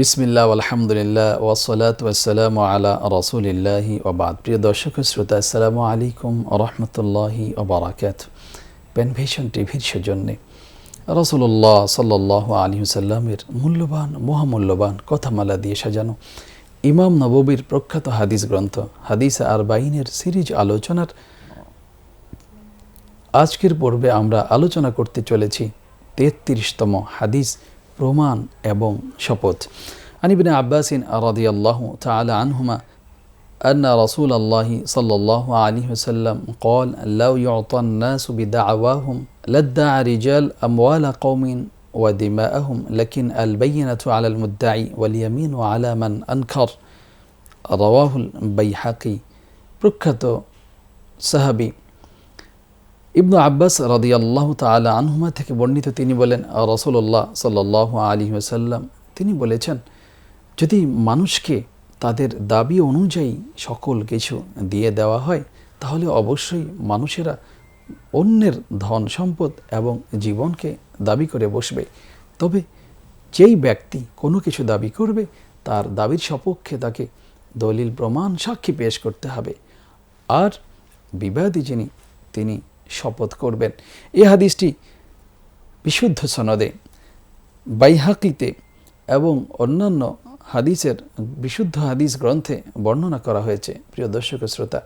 বিসমিল্লাহ, আলহামদুলিল্লাহ ওয়াসলাত ওয়াসালাম আলা রসুলিল্লাহি ওবাদ প্রিয় দর্শক শ্রোতা, আসসালামু আলাইকুম রহমতুল্লাহি ওবরাকাত পেনভেশন টিভির সৌজন্যে রসুল্লাহ সাল্লাহ আলী সাল্লামের মূল্যবান, মহামূল্যবান কথামালা দিয়ে সাজানো ইমাম নববীর প্রখ্যাত হাদিস গ্রন্থ, হাদিস আর বাইনের সিরিজ আলোচনার আজকের পর্বে আমরা আলোচনা করতে চলেছি তেত্রিশতম হাদিস প্রমাণ এবং শপথ আনিবিন আব্বাসিন রাদিয়াল্লাহু তাআলা আনহুমা أن رسول الله صلى الله عليه وسلم قال لو يعطى الناس بدعواهم لادعى رجال أموال قوم ودماءهم لكن البينة على المدعي واليمين على من أنكر رواه البيحقي প্রখ্যাত সাহাবী ইবনু আব্বাস রাদিয়াল্লাহ তালা আনহুমা থেকে বর্ণিত তিনি বলেন রসুল্লাহ সাল্লাহ আলী ওসাল্লাম তিনি বলেছেন, যদি মানুষকে তাদের দাবি অনুযায়ী সকল কিছু দিয়ে দেওয়া হয়, তাহলে অবশ্যই মানুষেরা অন্যের ধন সম্পদ এবং জীবনকে দাবি করে বসবে। তবে যেই ব্যক্তি কোনো কিছু দাবি করবে, তার দাবির সপক্ষে তাকে দলিল প্রমাণ সাক্ষী পেশ করতে হবে। আর বিবাদী যিনি, তিনি শপথ করবেন। এই হাদিসটি বিশুদ্ধ সনদে, বাইহাকিতে এবং অন্যান্য হাদিসের বিশুদ্ধ হাদিস গ্রন্থে বর্ণনা করা হয়েছে। প্রিয় দর্শক শ্রোতা,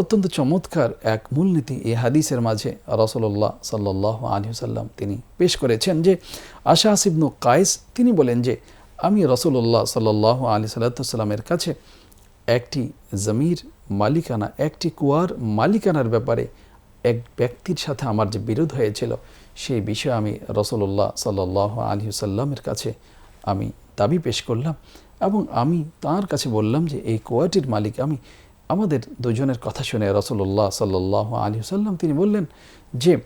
অত্যন্ত চমৎকার এক মূলনীতি এই হাদিসের মাঝে রসল্লাহ সাল্লাহ আলী সাল্লাম তিনি পেশ করেছেন যে আশা আসিবনু কায়েস তিনি বলেন যে, আমি রসুল্লাহ সাল্লাহ আলী সাল্লাতামের কাছে একটি জমির মালিকানা, একটি কুয়ার মালিকানার ব্যাপারে এক ব্যক্তির সাথে আমার যে বিরোধ হয়েছিল, সেই বিষয়ে আমি রসল্লাহ সাল্লাহ আলী সাল্লামের কাছে আমি দাবি পেশ করলাম এবং আমি তার কাছে বললাম যে, এই কুয়াটির মালিক আমি। আমাদের দুজনের কথা শুনে রসল্লাহ সাল্লাহ আলী সাল্লাম তিনি বললেন যে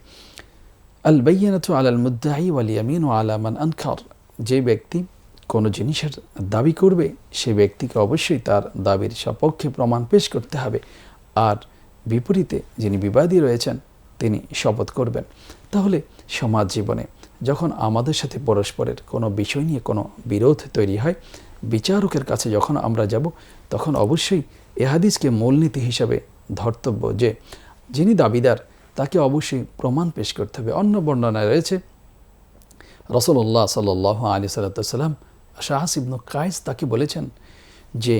আল বাইয়ানাতু আলাল মুদ্দাহি ওয়ালিয়ামিন ও আলামান আনখার যে ব্যক্তি কোনো জিনিসের দাবি করবে, সে ব্যক্তিকে অবশ্যই তার দাবির সপক্ষে প্রমাণ পেশ করতে হবে। আর বিপরীতে যিনি বিবাদী রয়েছেন, তিনি শপথ করবেন। তাহলে সমাজ জীবনে যখন আমাদের সাথে পরস্পরের কোনো বিষয় নিয়ে কোনো বিরোধ তৈরি হয়, বিচারকের কাছে যখন আমরা যাব, তখন অবশ্যই এহাদিসকে মূলনীতি হিসাবে ধর্তব্য যে, যিনি দাবিদার, তাকে অবশ্যই প্রমাণ পেশ করতে হবে। অন্য বর্ণনায় রয়েছে রসল্লাহ সাল আলী সাল্লাম শাহসিবনু কায়েস তাকে বলেছেন যে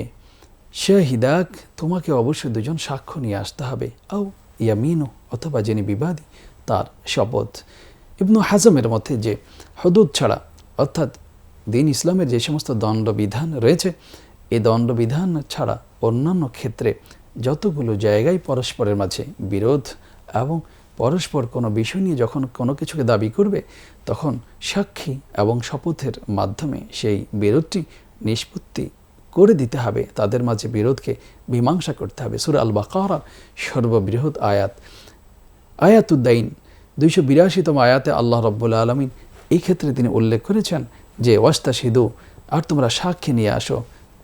শাহিদাক তোমাকে অবশ্যই দুজন সাক্ষ্য নিয়ে আসতে হবে। আও ইয়ামিনু অথবা যিনি বিবাদী, তার শপথ। ইবনু হাজমের মধ্যে যে হদুদ ছাড়া, অর্থাৎ দিন ইসলামের যে সমস্ত দণ্ডবিধান রয়েছে এই দণ্ডবিধান ছাড়া অন্যান্য ক্ষেত্রে যতগুলো জায়গায় পরস্পরের মাঝে বিরোধ এবং পরস্পর কোনো বিষয় নিয়ে যখন কোনো কিছুকে দাবি করবে, তখন সাক্ষী এবং শপথের মাধ্যমে সেই বিরোধটি নিষ্পত্তি করে দিতে হবে। তাদের মাঝে বিরোধকে মীমাংসা করতে হবে। সুর আল বাকারার সর্ববৃহৎ আয়াত। আয়াতুদ্দাইন দুইশো বিরাশিতম আয়াতে আল্লাহ রব্বুল্লা আলমিন এই ক্ষেত্রে তিনি উল্লেখ করেছেন যে ওয়াস্তা সিধু আর তোমরা সাক্ষী নিয়ে আসো।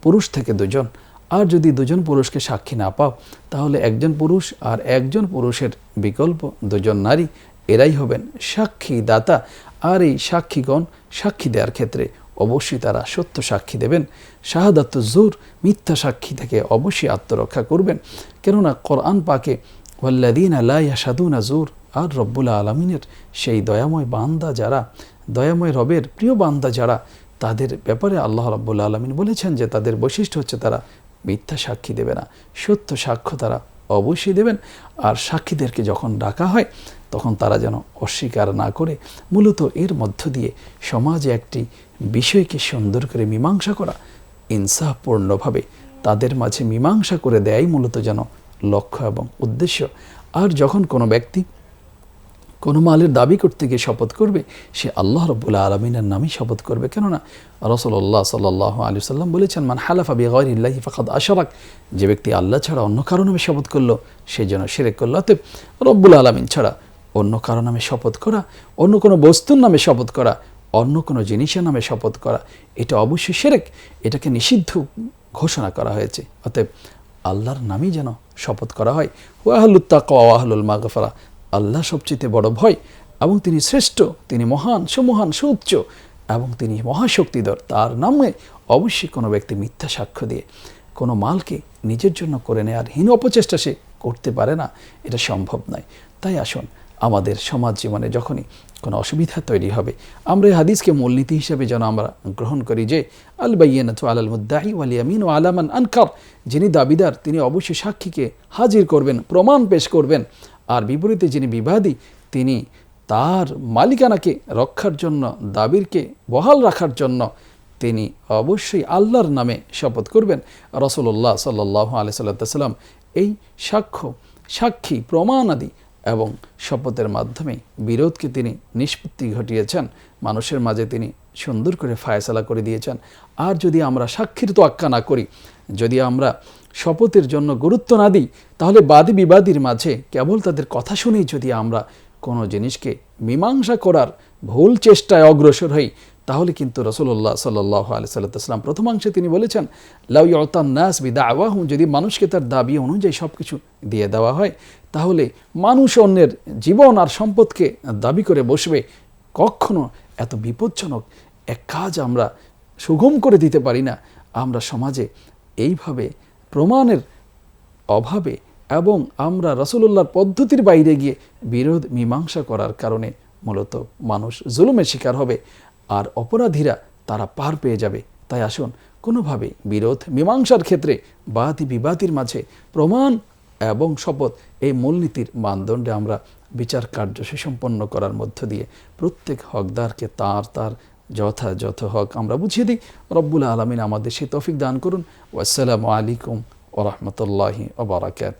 পুরুষ থেকে দুজন। আর যদি দুজন পুরুষকে সাক্ষী না পাও, তাহলে একজন পুরুষ আর একজন পুরুষের বিকল্প দুজন নারী, এরাই হবেন সাক্ষী দাতা আর এই সাক্ষীগণ সাক্ষী দেওয়ার ক্ষেত্রে অবশ্যই তারা সত্য সাক্ষী দেবেন। শাহাদাত জোর মিথ্যা সাক্ষী থেকে অবশ্যই আত্মরক্ষা করবেন। কেননা কোরআন পাকে ওয়াল্লাদিন আল্লাহ সাদুনা জোর আর রব্বুল্লা আলমিনের সেই দয়াময় বান্দা যারা, দয়াময় রবের প্রিয় বান্দা যারা, তাদের ব্যাপারে আল্লাহ রব্বুল্লা আলমিন বলেছেন যে তাদের বৈশিষ্ট্য হচ্ছে তারা মিথ্যা সাক্ষী দেবে না। সত্য সাক্ষ্য তারা অবশ্যই দেবেন। আর সাক্ষীদেরকে যখন ডাকা হয় তখন তারা যেন অস্বীকার না করে, মূলত এর মধ্য দিয়ে সমাজে একটি বিষয়কে সুন্দর করে মীমাংসা করা, ইনসাফপূর্ণভাবে তাদের মাঝে মীমাংসা করে দেয়াই মূলত যেন লক্ষ্য এবং উদ্দেশ্য। আর যখন কোনো ব্যক্তি কোনো মালের দাবি করতে গিয়ে শপথ করবে, সে আল্লাহ রব্বুল্লা আলমিনের নামেই শপথ করবে। কেননা রসল্লাহ সাল্লাহ আলী সাল্লাম বলেছেন, মান হালাফা বেগরিল্লাহি ফাকাদ আশরাক। যে ব্যক্তি আল্লাহ ছাড়া অন্য কারও নামে শপথ করল, সে যেন সেরেক করল। অতএব রব্বুল আলমিন ছাড়া অন্য কারও নামে শপথ করা, অন্য কোনো বস্তুর নামে শপথ করা, অন্য কোনো জিনিসের নামে শপথ করা, এটা অবশ্যই সেরেক, এটাকে নিষিদ্ধ ঘোষণা করা হয়েছে। অতএব আল্লাহর নামেই যেন শপথ করা হয়। ওয়াহলুত্তাক ওয়াহলুল মাগফারা, আল্লাহ সবচেয়ে বড় ভয় এবং তিনি শ্রেষ্ঠ, তিনি মহান, সুমহান, সুউচ্চ এবং তিনি মহাশক্তিধর। তার নামে অবশ্যই কোনো ব্যক্তি মিথ্যা সাক্ষ্য দিয়ে, কোনো মালকে নিজের জন্য করে নেয়ার হীন অপচেষ্টা সে করতে পারে না। এটা সম্ভব নয়। তাই আসুন আমাদের সমাজ জীবনে যখনই কোনো অসুবিধা তৈরি হবে, আমরা এই হাদিসকে মূলনীতি হিসেবে যেন আমরা গ্রহণ করি যে আল বাইয়ানাতু আলাল মুদ্দাহি ওয়াল ইয়ামিন ও আলামান আনকার, যিনি দাবিদার, তিনি অবশ্যই সাক্ষীকে হাজির করবেন, প্রমাণ পেশ করবেন। আর বিপরীতে যিনি বিবাদী, তিনি তার মালিকানাকে রক্ষার জন্য, দাবিরকে বহাল রাখার জন্য, তিনি অবশ্যই আল্লাহর নামে শপথ করবেন। রসুল্লাহ সাল্লাহ আলি সাল্লাম এই সাক্ষ্য, সাক্ষী প্রমাণাদি এবং শপথের মাধ্যমে বিরোধকে তিনি নিষ্পত্তি ঘটিয়েছেন। মানুষের মাঝে তিনি সুন্দর করে ফায়সালা করে দিয়েছেন। আর যদি আমরা সাক্ষীর তোয়াক্কা না করি, যদি আমরা শপথের জন্য গুরুত্ব না দিই, তাহলে বাদী বিবাদীর মাঝে কেবল তাদের কথা শুনেই যদি আমরা কোনো জিনিসকে মীমাংসা করার ভুল চেষ্টায় অগ্রসর হই তাহলে কিন্তু রসুল্লাহ সাল্লাহ আলি সাল্লাম প্রথমাংশে তিনি বলেছেন, লাউ নাস বিদা আওয়াহু যদি মানুষকে তার দাবি অনুযায়ী সব কিছু দিয়ে দেওয়া হয়, তাহলে মানুষ অন্যের জীবন আর সম্পদকে দাবি করে বসবে। কখনো এত বিপজ্জনক এক কাজ আমরা সুগম করে দিতে পারি না। আমরা সমাজে এইভাবে প্রমাণের অভাবে এবং আমরা রসুল্লাহর পদ্ধতির বাইরে গিয়ে বিরোধ, মীমাংসা করার কারণে মূলত মানুষ জুলুমের শিকার হবে। আর অপরাধীরা তারা পার পেয়ে যাবে। তাই আসুন, কোনোভাবে বিরোধ মীমাংসার ক্ষেত্রে বাদী বিবাদীর মাঝে প্রমাণ এবং শপথ এই মূলনীতির মানদণ্ডে আমরা বিচার কার্য সুসম্পন্ন করার মধ্য দিয়ে প্রত্যেক হকদারকে তার তার যথাযথ হক আমরা বুঝিয়ে দিই। রব্বুল আলমিন আমাদের সে তফিক দান করুন। ওয়াসালামু আলাইকুম ওরহমতুল্লাহি ওবরাকাত